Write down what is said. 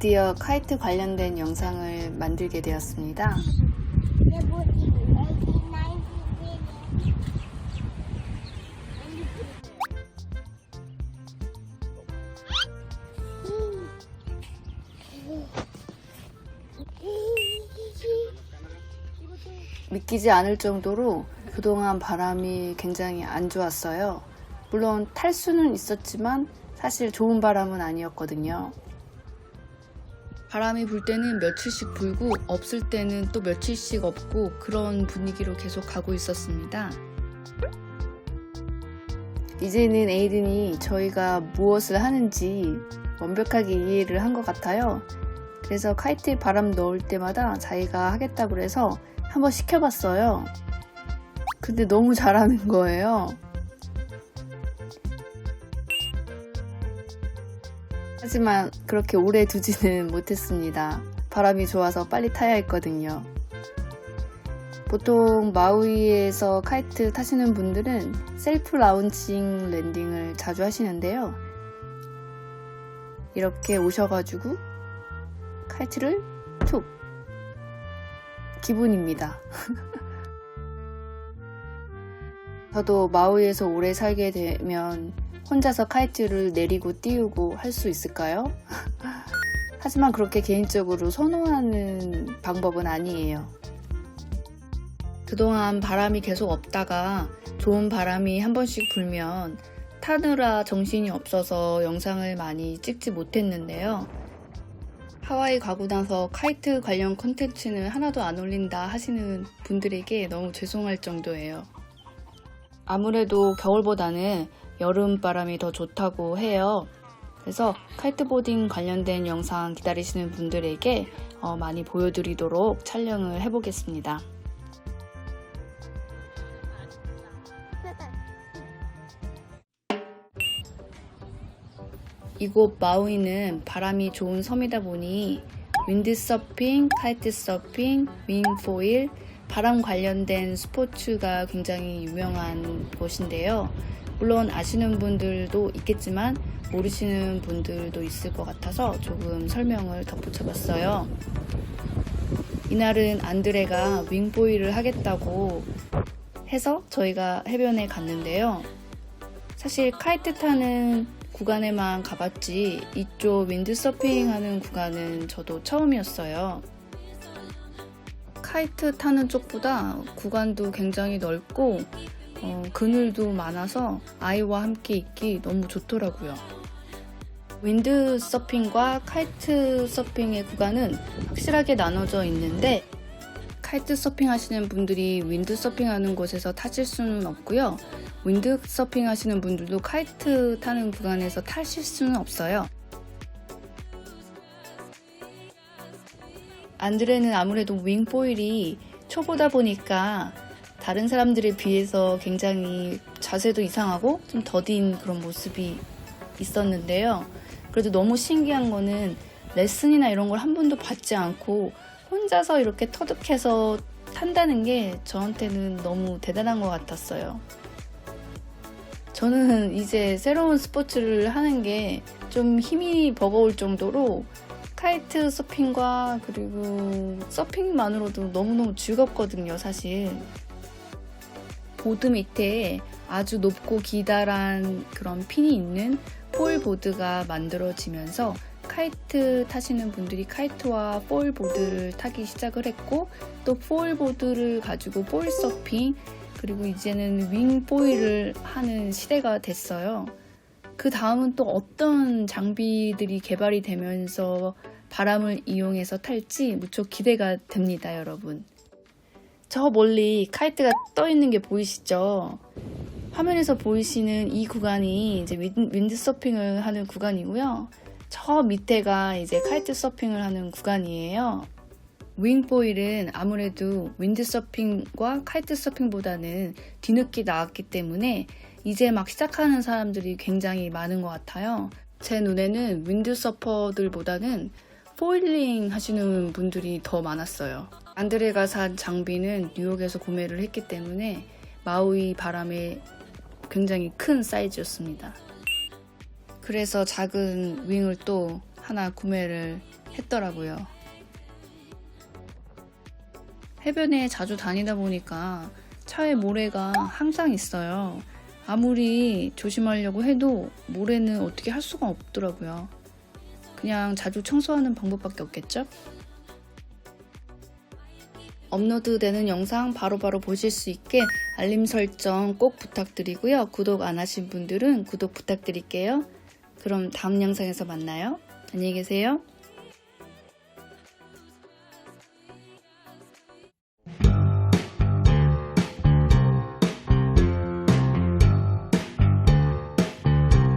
드디어 카이트 관련된 영상을 만들게 되었습니다. 믿기지 않을 정도로 그동안 바람이 굉장히 안 좋았어요. 물론 탈 수는 있었지만 사실 좋은 바람은 아니었거든요. 바람이 불 때는 며칠씩 불고 없을 때는 또 며칠씩 없고 그런 분위기로 계속 가고 있었습니다. 이제는 에이든이 저희가 무엇을 하는지 완벽하게 이해를 한 것 같아요. 그래서 카이트에 바람 넣을 때마다 자기가 하겠다고 해서 한번 시켜봤어요. 근데 너무 잘하는 거예요. 하지만 그렇게 오래 두지는 못했습니다. 바람이 좋아서 빨리 타야 했거든요. 보통 마우이에서 카이트 타시는 분들은 셀프 라운칭 랜딩을 자주 하시는데요. 이렇게 오셔가지고 카이트를 툭 기분입니다. 저도 마우이에서 오래 살게 되면 혼자서 카이트를 내리고 띄우고 할 수 있을까요? 하지만 그렇게 개인적으로 선호하는 방법은 아니에요. 그동안 바람이 계속 없다가 좋은 바람이 한 번씩 불면 타느라 정신이 없어서 영상을 많이 찍지 못했는데요. 하와이 가고 나서 카이트 관련 콘텐츠는 하나도 안 올린다 하시는 분들에게 너무 죄송할 정도예요. 아무래도 겨울보다는 여름 바람이 더 좋다고 해요. 그래서 카이트보딩 관련된 영상 기다리시는 분들에게 어, 많이 보여드리도록 촬영을 해보겠습니다. 이곳 마우이는 바람이 좋은 섬이다 보니 윈드서핑, 카이트서핑, 윙포일, 바람 관련된 스포츠가 굉장히 유명한 곳인데요. 물론 아시는 분들도 있겠지만 모르시는 분들도 있을 것 같아서 조금 설명을 덧붙여 봤어요. 이날은 안드레가 윙보이를 하겠다고 해서 저희가 해변에 갔는데요. 사실 카이트 타는 구간에만 가봤지 이쪽 윈드서핑 하는 구간은 저도 처음이었어요. 카이트 타는 쪽보다 구간도 굉장히 넓고 어, 그늘도 많아서 아이와 함께 있기 너무 좋더라고요. 윈드 서핑과 카이트 서핑의 구간은 확실하게 나눠져 있는데 카이트 서핑 하시는 분들이 윈드 서핑 하는 곳에서 타실 수는 없고요. 윈드 서핑 하시는 분들도 카이트 타는 구간에서 타실 수는 없어요. 안드레는 아무래도 윙포일이 초보다 보니까 다른 사람들에 비해서 굉장히 자세도 이상하고 좀 더딘 그런 모습이 있었는데요. 그래도 너무 신기한 거는 레슨이나 이런 걸 한 번도 받지 않고 혼자서 이렇게 터득해서 탄다는 게 저한테는 너무 대단한 것 같았어요. 저는 이제 새로운 스포츠를 하는 게 좀 힘이 버거울 정도로 카이트 서핑과 그리고 서핑만으로도 너무너무 즐겁거든요, 사실. 보드 밑에 아주 높고 기다란 그런 핀이 있는 폴보드가 만들어지면서 카이트 타시는 분들이 카이트와 폴보드를 타기 시작을 했고 또 폴보드를 가지고 볼 서핑 그리고 이제는 윙 보이를 하는 시대가 됐어요. 그 다음은 또 어떤 장비들이 개발이 되면서 바람을 이용해서 탈지 무척 기대가 됩니다, 여러분. 저 멀리 카이트가 떠 있는 게 보이시죠? 화면에서 보이시는 이 구간이 이제 윈드 서핑을 하는 구간이고요. 저 밑에가 이제 카이트 서핑을 하는 구간이에요. 윙보일은 아무래도 윈드 서핑과 카이트 서핑보다는 뒤늦게 나왔기 때문에 이제 막 시작하는 사람들이 굉장히 많은 것 같아요. 제 눈에는 윈드 서퍼들보다는 포일링 하시는 분들이 더 많았어요. 안드레가 산 장비는 뉴욕에서 구매를 했기 때문에 마우이 바람에 굉장히 큰 사이즈였습니다. 그래서 작은 윙을 또 하나 구매를 했더라고요. 해변에 자주 다니다 보니까 차에 모래가 항상 있어요. 아무리 조심하려고 해도 모래는 어떻게 할 수가 없더라고요. 그냥 자주 청소하는 방법밖에 없겠죠? 업로드되는 영상 바로 바로 보실 수 있게 알림 설정 꼭 부탁드리고요. 구독 안 하신 분들은 구독 부탁드릴게요. 그럼 다음 영상에서 만나요. 안녕히 계세요.